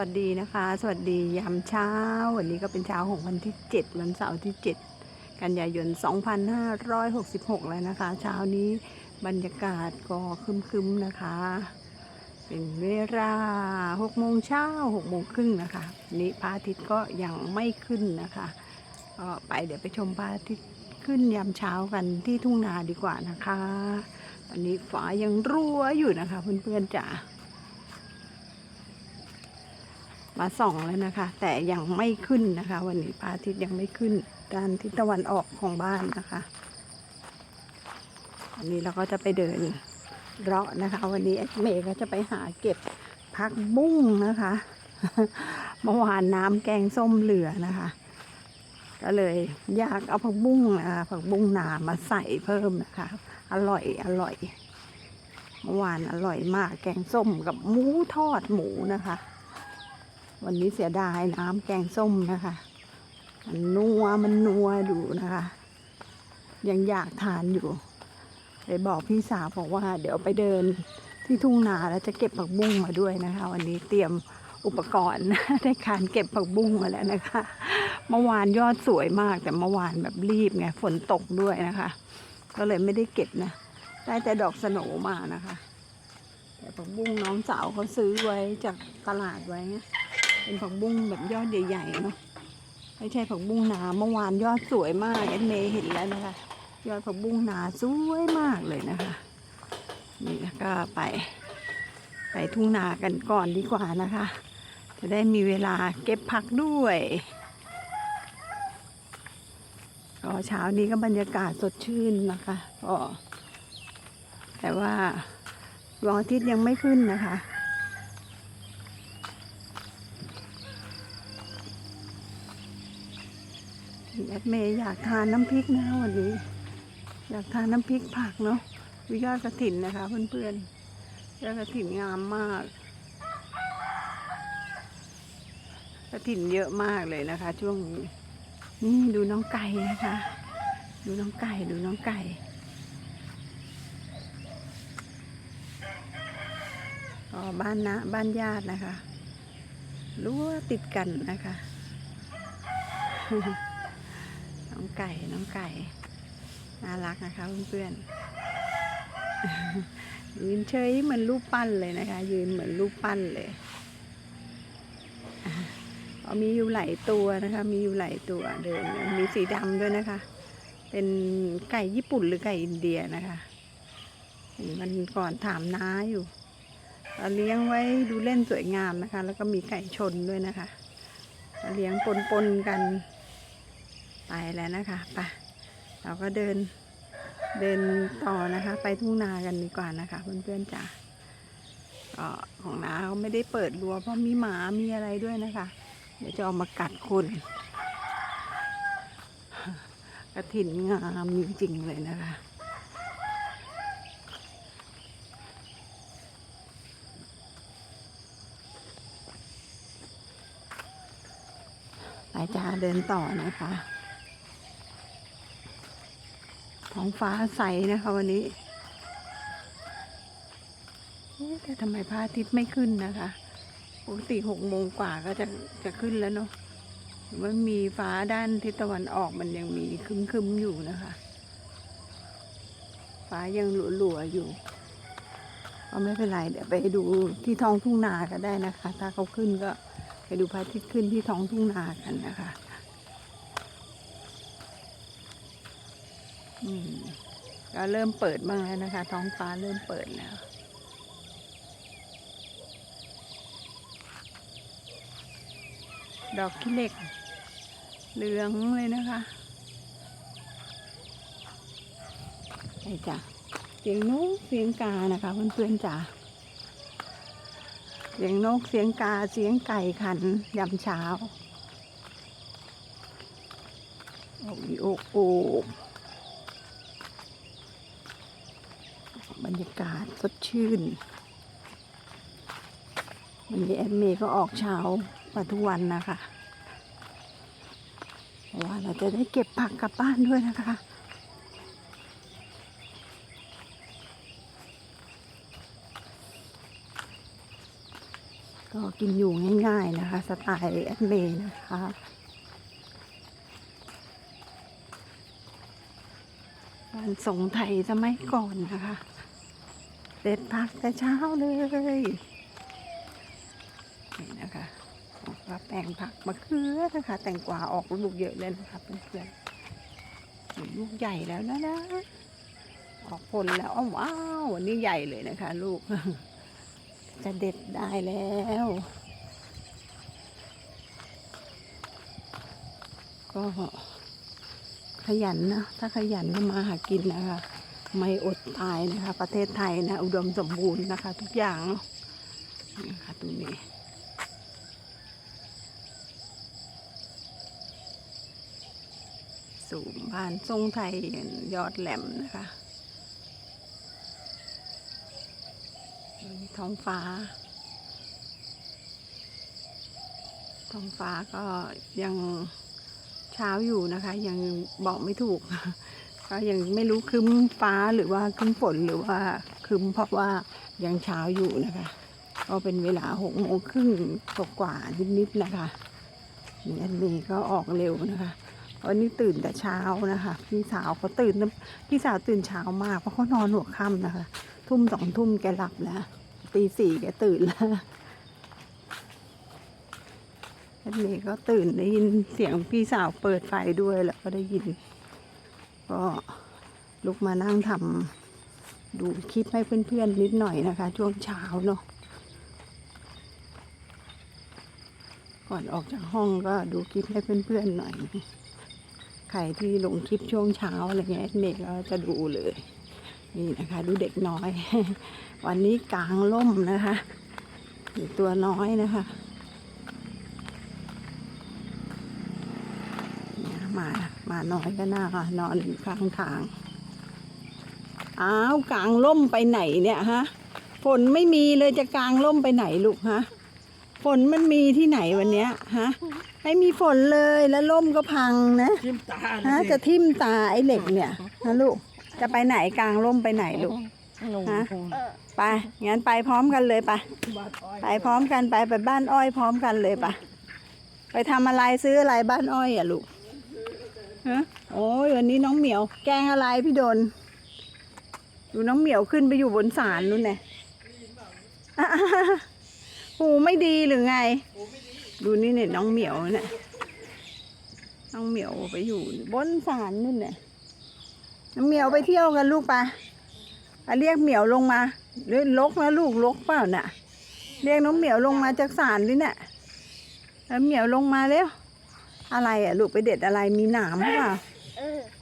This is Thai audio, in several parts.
วัสดีนะคะ สวัสดียามเช้า วันนี้ก็เป็นเช้าของวันที่ 7 วันเสาร์ที่ 7 กันยายน 2566 แล้วนะคะ เช้านี้บรรยากาศก็คึมๆนะคะ เป็นเวลา6โมงเช้า6โมงครึ่งนะคะนี้พระอาทิตย์ก็ยังไม่ขึ้นนะคะก็ไปเดี๋ยวไปชมพระอาทิตย์ขึ้นยามเช้ากันที่ทุ่งนาดีกว่านะคะ ตอนนี้ฟ้ายังรั่วอยู่นะคะเพื่อนๆจ๋า มาส่องแล้วนะคะ แต่ยังไม่ขึ้นนะคะ วันนี้พระอาทิตย์ยังไม่ขึ้น ด้านทิศตะวันออกของบ้านนะคะอันนี้เราก็จะไปเดินเลาะนะคะ วันนี้เมย์ก็จะไปหาเก็บผักบุ้งนะคะเมื่อวานน้ำแกงส้มเหลือนะคะ ก็เลยอยากเอาผักบุ้งนะคะผักบุ้งนามาใส่เพิ่มนะคะ อร่อยอร่อยเมื่อวานอร่อยมากแกงส้มกับหมูทอดหมูนะคะ วันนี้เสียดายน้ำแกงส้มนะคะ มันนัวมันนัวดูนะคะ ยังอยากทานอยู่เลยบอกพี่สาวบอกว่า เดี๋ยวไปเดินที่ทุ่งนาแล้วจะเก็บผักบุ้งมาด้วยนะคะ วันนี้เตรียมอุปกรณ์ในการเก็บผักบุ้งมาแล้วนะคะ เมื่อวานยอดสวยมากแต่เมื่อวานแบบรีบไงฝนตกด้วยนะคะ ก็เลยไม่ได้เก็บนะได้แต่ดอกสโนมานะคะ แต่ผักบุ้งน้องสาวเขาซื้อไว้จากตลาดไว้ไง เป็นผักบุ้งแบบยอดใหญ่ๆเนาะไม่ใช่ผักบุ้งนาเมื่อวานยอดสวยมากแอนเมย์เห็นแล้วนะคะ ยอดผักบุ้งนาสวยมากเลยนะคะนี่แล้วก็ไป ไปทุ่งนากันก่อนดีกว่านะคะ จะได้มีเวลาเก็บผักด้วยก็เช้านี้ก็บรรยากาศสดชื่นนะคะก็แต่ว่าดวงอาทิตย์ยังไม่ขึ้นนะคะ แอดเมย์อยากทานน้ำพริกนะวันนี้ อยากทานน้ำพริกผักเนาะวิยอดกระถินนะคะ เพื่อนๆยอดกระถินงามมากกระถินเยอะมากเลยนะคะ ช่วงนี้นี่ดูน้องไก่นะคะ ดูน้องไก่ดูน้องไก่อ๋อบ้านนะบ้านญาตินะคะรั้วติดกันนะคะ ไก่น้องไก่น่ารักนะคะเพื่อนๆยืนเฉยเหมือนรูปปั้นเลยนะคะ ยืนเหมือนรูปปั้นเลยอ๋อมีอยู่หลายตัวนะคะ มีอยู่หลายตัวเดินมีสีดำด้วยนะคะ เป็นไก่ญี่ปุ่นหรือไก่อินเดียนะคะเห็นมันก่อนถามน้าอยู่เลี้ยงไว้ดูเล่นสวยงามนะคะ แล้วก็มีไก่ชนด้วยนะคะ เลี้ยงปนๆกัน ไปแล้วนะคะไปเราก็เดินเดินต่อนะคะ ไปทุ่งนากันดีกว่านะคะเพื่อนๆจ๋าก็ของน้าเขาไม่ได้เปิดรั้วเพราะมีหมามีอะไรด้วยนะคะ เดี๋ยวจะเอามากัดคนกระถินงามจริงๆเลยนะคะไปจ้าเดินต่อนะคะ ท้องฟ้าใสนะคะวันนี้แต่ทำไมพระอาทิตย์ไม่ขึ้นนะคะปกติหกโมงกว่าก็จะจะขึ้นแล้วเนาะมันมีฟ้าด้านทิศตะวันออกมันยังมีครึมๆอยู่นะคะ ฟ้ายังหลัวๆอยู่ก็ไม่เป็นไรเดี๋ยวไปดูที่ท้องทุ่งนาก็ได้นะคะ ถ้าเขาขึ้นก็ไปดูพระอาทิตย์ขึ้นที่ท้องทุ่งนากันนะคะ อืม ก็เริ่มเปิดบ้างแล้วนะคะ ท้องฟ้าเริ่มเปิดแล้ว ดอกขี้เหล็ก เหลืองเลยนะคะไอ้จ้ะเสียงนกเสียงกานะคะเพื่อนๆจ้ะเสียงนกเสียงกาเสียงไก่ขันยามเช้าโอ้ยโอ้โอ้ รยากาศสดชื่นวันนี้แอดเมย์ก็ออกเช้ามาทุกวันนะคะเพราะว่าเราจะได้เก็บผักกลับบ้านด้วยนะคะก็ก็กินอยู่ง่ายๆนะคะ สไตล์แอดเมย์นะคะการส่งไทยสมัยก่อนนะคะ เด็ดผักแต่เช้าเลยนี่นะคะออกมาแปลงผักมะเขือนะคะ แตงกวาออกลูกเยอะเลยนะคะเพื่อนๆลูกใหญ่แล้วนะนะออกผลแล้วอ้าวว้าววันนี้ใหญ่เลยนะคะ ลูก จะเด็ดได้แล้ว ก็ขยันนะ ถ้าขยันก็มาหากินนะคะ ไม่อดตายนะคะ ประเทศไทยนะอุดมสมบูรณ์นะคะ ทุกอย่างเนาะค่ะตรงนี้สูงบ้านทรงไทยยอดแหลมนะคะท้องฟ้า ท้องฟ้าก็ยังเช้าอยู่นะคะ ยังบอกไม่ถูก ก็ยังไม่รู้ครึ้มฟ้าหรือว่าครึ้มฝนหรือว่าครึ้มเพราะว่ายังเช้าอยู่นะคะ ก็เป็นเวลาหกโมงครึ่งกกว่าๆนิดๆนะคะนี่อันนี้ก็ออกเร็วนะคะวันนี้ตื่นแต่เช้านะคะ พี่สาวเขาตื่นพี่สาวตื่นเช้ามากเพราะเขานอนหัวค่ำนะคะ ทุ่มสองทุ่มแกหลับแล้วตีสี่แกตื่นแล้วอันนี้ก็ตื่นได้ยินเสียงพี่สาวเปิดไฟด้วยแล้วก็ได้ยิน ก็ลุกมานั่งทำดูคลิปให้เพื่อนๆนิดหน่อยนะคะ ช่วงเช้าเนาะก่อนออกจากห้องก็ดูคลิปให้เพื่อนๆหน่อย ใครที่ลงคลิปช่วงเช้าอะไรเงี้ยแอดเมกก็จะดูเลย นี่นะคะ ดูเด็กน้อย วันนี้กลางล่มนะคะตัวน้อยนะคะเนี่ย มามาน้อยก็น่านอนอยู่ข้างทางอ้าวกลางล่มไปไหนเนี่ยฮะฝนไม่มีเลยจะกลางล่มไปไหนลูกฮะฝนมันมีที่ไหนวันเนี้ยฮะไม่มีฝนเลยแล้วล่มก็พังนะจิ้มตาฮะจะทิ่มตาไอ้เหล็กเนี่ยนะลูกจะไปไหนกลางร่มไปไหนลูกฮะไปงั้นไปพร้อมกันเลยไปไปพร้อมกันไปไปบ้านอ้อยพร้อมกันเลยไปไปทำอะไรซื้ออะไรบ้านอ้อยอะลูก ฮะโอ้ยวันนี้น้องเหมียว แกงอะไรพี่โดน ดูน้องเหมียวขึ้นไปอยู่บนศาลนู่นไงอะหูไม่ดีหรือไง ดูนี่เนี่ยน้องเหมียวเนี่ยน้องเหมียวไปอยู่บนศาลนู่นเนี่ยน้องเหมียวไปเที่ยวกันลูกไปไปเรียกเหมียวลงมาหรือลกนะลูกลกเปล่าน่ะ เรียกน้องเหมียวลงมาจากศาลด้วยเนี่ยแล้วเหมียวลงมาเร็ว อะไรอะลูกไปเด็ดอะไรมีหนามหรือเปล่า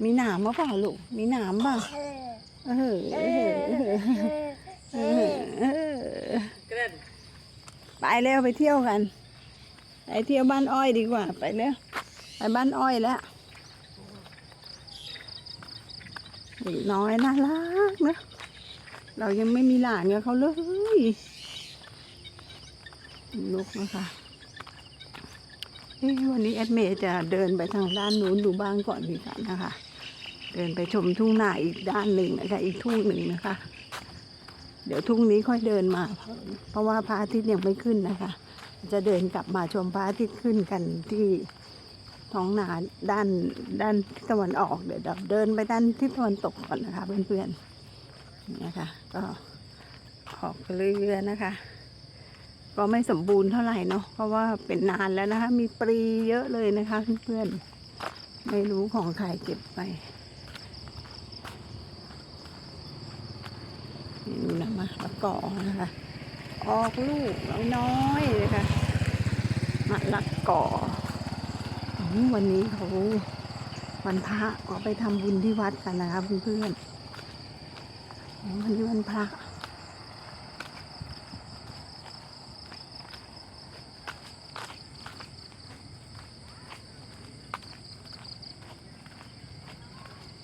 มีหนามหรือเปล่าลูกมีหนามเปล่าเออเออเออเออเออไปเร็วไปเที่ยวกันไปเที่ยวบ้านอ้อยดีกว่า ไปเร็วไปบ้านอ้อยแล้วเด็กน้อยน่ารักนะเรายังไม่มีหลานกับเขาเลยลูกนะคะเอ๊ะ วันนี้แอดเมย์จะเดินไปทางด้านนู้นดูบ้างก่อนดีกว่านะคะ เดินไปชมทุ่งนาอีกด้านหนึ่งนะคะอีกทุ่งหนึ่งนะคะ เดี๋ยวทุ่งนี้ค่อยเดินมา เพราะว่าพระอาทิตย์ยังไม่ขึ้นนะคะ จะเดินกลับมาชมพระอาทิตย์ขึ้นกันที่ท้องนาด้านด้านทิศตะวันออกเดี๋ยวเดินไปด้านทิศตะวันตกก่อนนะคะเพื่อนๆนี่นะคะ ก็ออกเรือนะคะ ก็ไม่สมบูรณ์เท่าไหร่เนาะเพราะว่าเป็นนานแล้วนะคะ มีปรีเยอะเลยนะคะเพื่อนๆไม่รู้ของใครเก็บไปนี่ดูนะมะละกอนะคะออกลูกน้อยๆเลยค่ะมะละกออืมวันนี้เขาวันพระก็ไปทำบุญที่วัดกันนะคะเพื่อนๆวันนี้วันพระ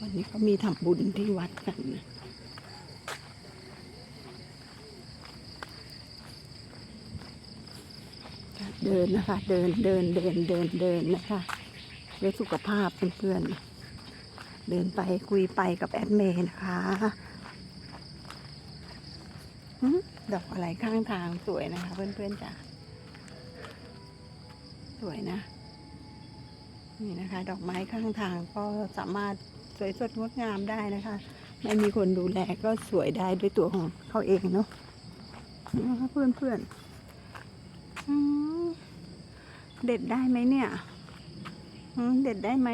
วันนี้ก็ มีทำบุญที่วัดกันนะเดินนะคะ เดินเดินเดินเดินเดินนะคะเพื่อสุขภาพเพื่อนๆเดินไปคุยไปกับแอดเมย์นะคะหึดอกอะไรข้างทางสวยนะคะ เพื่อนๆจ้ะสวยนะ นี่นะคะ ดอกไม้ข้างทางก็สามารถ สวยสดงดงามได้นะคะ ไม่มีคนดูแลก็สวยได้ด้วยตัวของเขาเองเนาะนะคะเพื่อนเพื่อนเด็ดได้ไหมเนี่ยเด็ดได้ไหม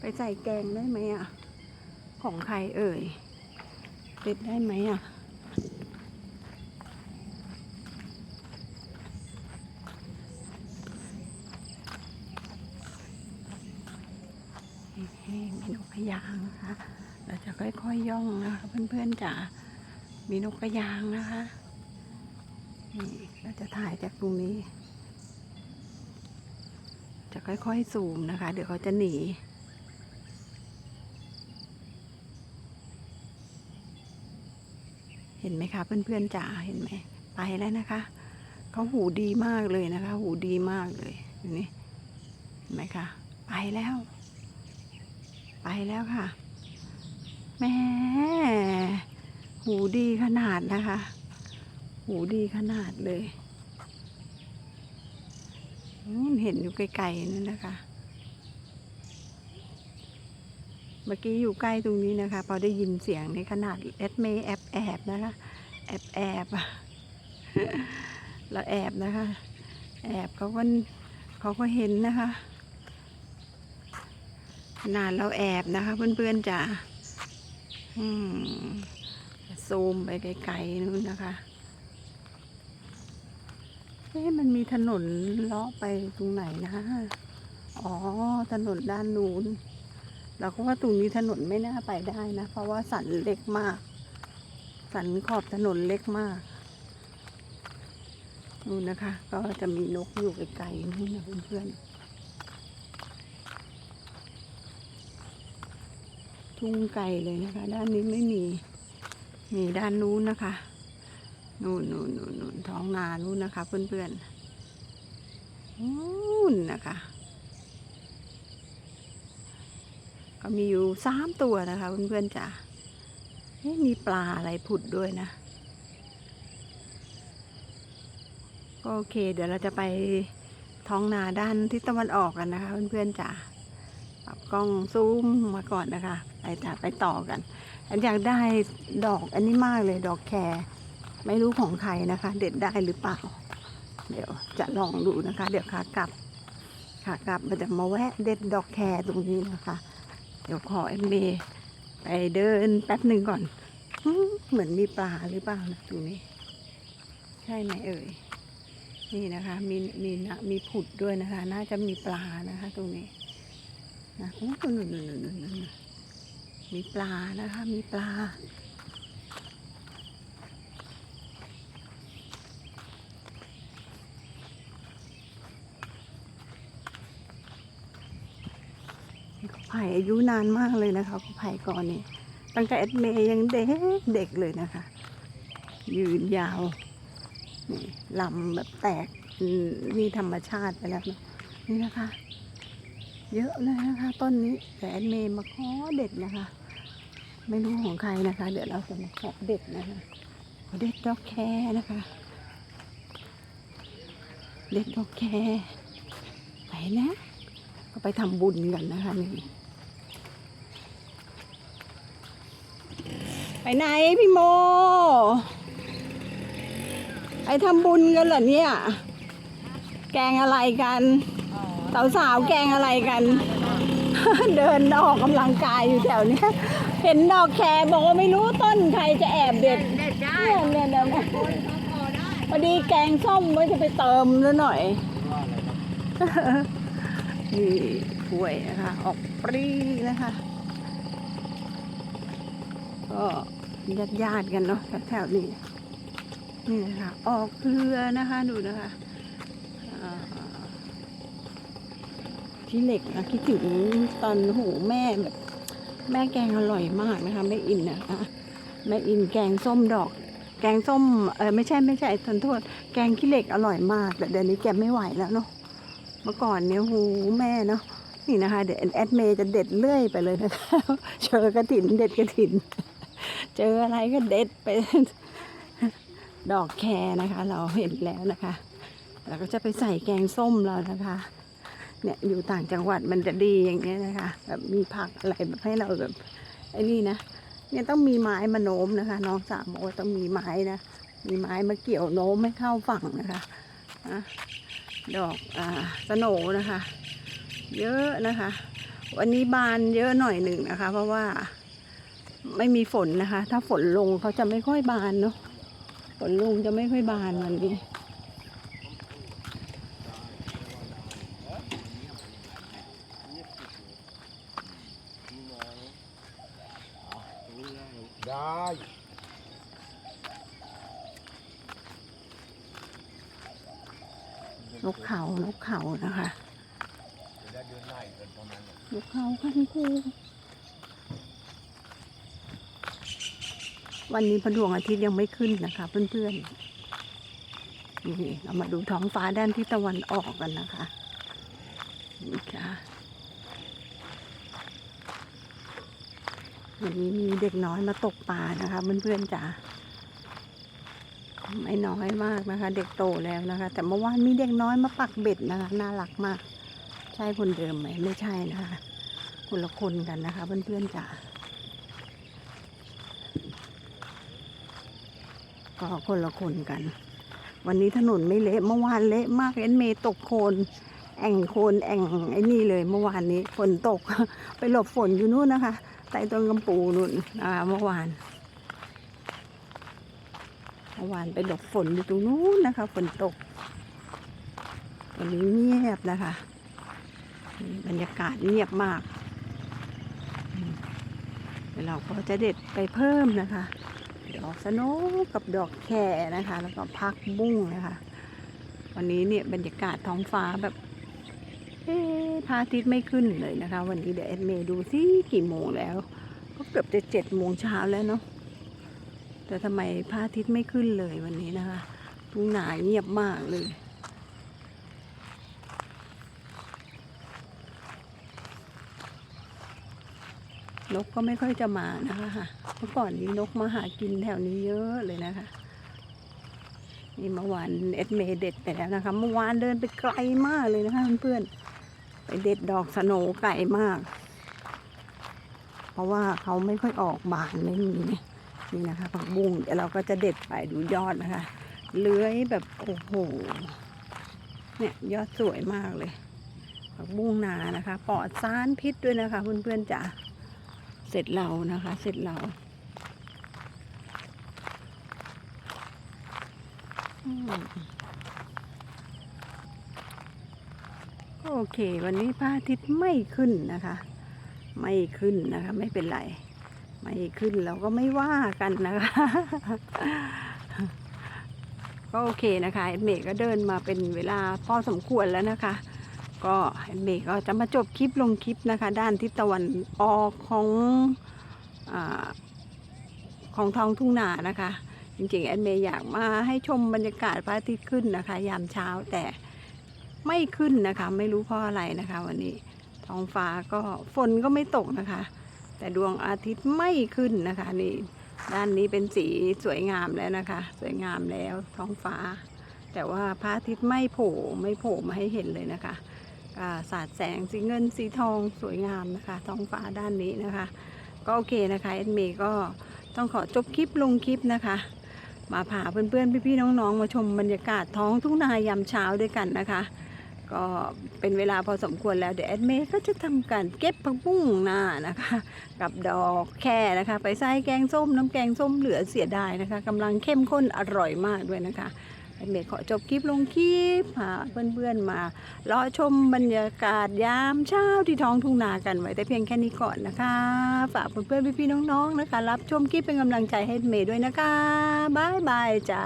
ไปใส่แกงได้ไหมอะ ของใครเอ่ย เด็ดได้ไหมอะ นี่มีนกกระ ยางนะคะเราจะค่อยๆย่องนะคะเพื่อนๆจ๋ามีนกกระยางนะคะนี่เราจะถ่ายจากตรงนี้ จะค่อยๆซูมนะคะ เดี๋ยวเขาจะหนีเห็นไหมคะเพื่อนๆจ๋าเห็นไหมไปแล้วนะคะเขาหูดีมากเลยนะคะ หูดีมากเลยนี่เห็นไหมคะไปแล้ว ไปแล้วค่ะแม่หูดีขนาดนะคะ หูดีขนาดเลยเห็นอยู่ไกลๆนั่นนะคะ เมื่อกี้อยู่ใกล้ตรงนี้นะคะ พอได้ยินเสียงในขนาดเอสเมแอบแอบนะคะ แอบแอบแล้วแอบนะคะ แอบเขาก็เขาก็เห็นนะคะ ขนาดเราแอบนะคะเพื่อนๆจ๋าซูมไปไกลๆนู้นนะคะเอ๊ะมันมีถนนเลาะไปตรงไหนนะ อ๋อ ถนนด้านนู้น เราก็ว่าตรงนี้ถนนไม่น่าไปได้นะ เพราะว่าสันเล็กมาก สันขอบถนนเล็กมากนู่นนะคะ ก็จะมีนกอยู่ไกลๆนู่นนะเพื่อนๆ ทุ่งไก่เลยนะคะ ด้านนี้ไม่มี มีด้านนู้นนะคะ นู่นนู่นนู่นนู่นท้องนานู่นนะคะ เพื่อนๆนู่นนะคะ ก็มีอยู่สามตัวนะคะ เพื่อนๆจ๋าเอ๊ะมีปลาอะไรผุดด้วยนะก็โอเค เดี๋ยวเราจะไปท้องนาด้านทิศตะวันออกกันนะคะ เพื่อนๆจ๋า กล้องซูมมาก่อนนะคะไปต่อไปต่อกัน อันอยากได้ดอกอันนี้มากเลยดอกแครไม่รู้ของใครนะคะ เด็ดได้หรือเปล่า เดี๋ยวจะลองดูนะคะ เดี๋ยวขากลับขากลับมันจะมาแวะเด็ดดอกแครตรงนี้นะคะ เดี๋ยวขอเอ็มเไปเดินแป๊บหนึ่งก่อนเหมือนมีปลาหรือเปล่านะตรงนี้ ใช่ไหมเอ่ยนี่นะคะ มีมีนะมีผุดด้วยนะคะ น่าจะมีปลานะคะ ตรงนี้ นะโอ้ยนู่นนู่นนู่นนู่นนู่นมีปลานะคะ มีปลาเขาไผ่อายุนานมากเลยนะคะเขาไผ่ก่อนนี่ตั้งแต่เอ็ดเมย์ยังเด็กเด็กเลยนะคะ ยืนยาวนี่ลำแบบแตกมนี่ธรรมชาติไปแล้วนี่นะคะ เยอะเลยนะคะ ต้นนี้แต่แอดเมย์มาขอเด็ดนะคะ ไม่รู้ของใครนะคะ เดี๋ยวเราจะมาขอเด็ดนะคะขอเด็ดดอกแคนะคะ เด็ดดอกแคไปนะ ก็ไปทำบุญกันนะคะนี่ไปไหนพี่โม ไปทำบุญกันเหรอเนี่ย แกงอะไรกัน สาวๆแกงอะไรกัน เดินออกกำลังกายอยู่แถวเนี้ยเห็นดอกแครบอกว่าไม่รู้ต้นใครจะแอบเด็ดเด็ดได้เนี่ยเนี่ยเนี่ยคนเขาพอดีแกงส้มไว้จะไปเติมซะหน่อย นี่กล้วยนะคะ ออกปรีนะคะ ก็ญาติญาติกันเนาะแถวๆนี้นี่นะคะ ออกเครือนะคะดูนะคะอ่า ที่เหล็กนะคิดถึงตอนหูแม่แบบ แม่แกงอร่อยมากนะคะแม่อินนะคะแม่อินแกงส้มดอก แกงส้มเออไม่ใช่ไม่ใช่ทนโทษ แกงขี้เหล็กอร่อยมาก แต่เดี๋ยวนี้แกไม่ไหวแล้วเนาะเมื่อก่อนเนี่ยหูแม่เนาะนี่นะคะเดี๋ยวแอดเมย์จะเด็ดเลื่อยไปเลยนะคะเจอกระถินเด็ดกระถิน เจออะไรก็เด็ดไป ดอกแครนะคะ เราเห็นแล้วนะคะ แล้วก็จะไปใส่แกงส้มเรานะคะ เนี่ยอยู่ต่างจังหวัดมันจะดีอย่างเงี้ยนะคะแบบมีผักอะไรแบบให้เราแบบไอ้นี่นะเนี่ยต้องมีไม้มาโน้มนะคะ น้องสามบอกว่าต้องมีไม้นะมีไม้มาเกี่ยวโน้มให้เข้าฝั่งนะคะนะดอกอ่าสโนนะคะ เยอะนะคะ วันนี้บานเยอะหน่อยหนึ่งนะคะ เพราะว่าไม่มีฝนนะคะ ถ้าฝนลงเขาจะไม่ค่อยบานเนาะฝนลงจะไม่ค่อยบานวันนี้ ได้ นกเขา นกเขานะคะ จะ ด้เดินไล่กันประมาขั้นนกเขาค่ะคุณครูวันนี้พระดวงอาทิตย์ยังไม่ขึ้นนะคะ เพื่อนๆนี่เรามาดูท้องฟ้าด้านที่ตะวันออกกันนะคะนี่ค่ะวันนี้มีเด็กน้อยมาตกปลานะคะ เพื่อนๆจ๋าไม่น้อยมากนะคะ เด็กโตแล้วนะคะ แต่เมื่อวานมีเด็กน้อยมาปักเบ็ดนะคะ น่ารักมาก ช่คนเดิมไหมไม่ใช่นะคะคนละคนกันนะคะเพื่อนๆจ๋าก็คนละคนกัน วันนี้ถนนไม่เละเมื่อวานเละมากเอ็นเมตกโคลนแอ่งโคลนแอ่งไอ้นี่เลยเมื่อวานนี้ฝนตก ไปหลบฝนอยู่นู่นนะคะใต้ต้นกำปูนู่นนะคะเมื่อวานเมื่อวานไปหลบฝนอยู่ตรงนู้นนะคะ ฝนตกวันนี้เงียบนะคะ บรรยากาศเงียบมาก เดี๋ยวเราก็จะเด็ดไปเพิ่มนะคะ ดอกสโนกับดอกแครนะคะ แล้วก็พักบุ้งนะคะ วันนี้เนี่ยบรรยากาศท้องฟ้าแบบเอพระอาทิตย์ไม่ขึ้นเลยนะคะ วันนี้เดี๋ยวแอดเมย์ดูซิกี่โมงแล้ว ก็เกือบจะเจ็ดโมงเช้าแล้วเนาะแต่ทำไมพระอาทิตย์ไม่ขึ้นเลยวันนี้นะคะทุ่งนาเงียบมากเลย นกก็ไม่ค่อยจะมานะคะเมื่อก่อนนี้นกมาหากินแถวนี้เยอะเลยนะคะ นี่เมื่อวานเอ็ดเมเด็ดไปแล้วนะคะ เมื่อวานเดินไปไกลมากเลยนะคะเพื่อนๆไปเด็ดดอกสโนไก่มาก เพราะว่าเขาไม่ค่อยออกบานไม่มีนี่นี่นะคะผักบุ้งเดี๋ยวเราก็จะเด็ดไปดูยอดนะคะ เลื้อยแบบโอ้โหเนี่ยยอดสวยมากเลยผักบุ้งนานะคะปลอดสารพิษด้วยนะคะเพื่อนๆจ๋า เสร็จเรานะคะ เสร็จเราโอเค วันนี้พระอาทิตย์ไม่ขึ้นนะคะ ไม่ขึ้นนะคะ ไม่เป็นไร ไม่ขึ้นเราก็ไม่ว่ากันนะคะ ก็โอเคนะคะเอ็ดเมย์ก็เดินมาเป็นเวลาพอสมควรแล้วนะคะ ก็เอ็ดเมย์ก็จะมาจบคลิปลงคลิปนะคะ ด้านทิศตะวันออกของอของท้องทุ่งนานะคะ จริงๆแอดเมย์อยากมาให้ชมบรรยากาศพระอาทิตย์ขึ้นนะคะ ยามเช้าแต่ไม่ขึ้นนะคะ ไม่รู้เพราะอะไรนะคะ วันนี้ท้องฟ้าก็ฝนก็ไม่ตกนะคะ แต่ดวงอาทิตย์ไม่ขึ้นนะคะนี่ด้านนี้เป็นสีสวยงามแล้วนะคะ สวยงามแล้วท้องฟ้า แต่ว่าพระอาทิตย์ไม่โผล่ไม่โผล่มาให้เห็นเลยนะคะ สาดแสงสีเงินสีทองสวยงามนะคะท้องฟ้าด้านนี้นะคะ ก็โอเคนะคะเอ็ดเมย์ก็ต้องขอจบคลิปลงคลิปนะคะ มาพาเพื่อนๆ พี่ๆ น้องๆ มาชมบรรยากาศท้องทุ่งนายามเช้าด้วยกันนะคะ ก็เป็นเวลาพอสมควรแล้วเดี๋ยวแอดเมย์ก็จะทำการเก็บผักบุ้งหน้านะคะ กับดอกแค่นะคะ ไปใส่แกงส้มน้ำแกงส้มเหลือเสียดายนะคะกำลังเข้มข้นอร่อยมากด้วยนะคะ เมย์ขอจบคลิปลงคลิปหาเพื่อนๆมารอชมบรรยากาศยามเช้าที่ท้องทุ่งนากันไว้แต่เพียงแค่นี้ก่อนนะคะ ฝากเพื่อนๆพี่ๆน้องๆนะคะ รับชมคลิปเป็นกำลังใจให้เมย์ด้วยนะคะบายบายจ้า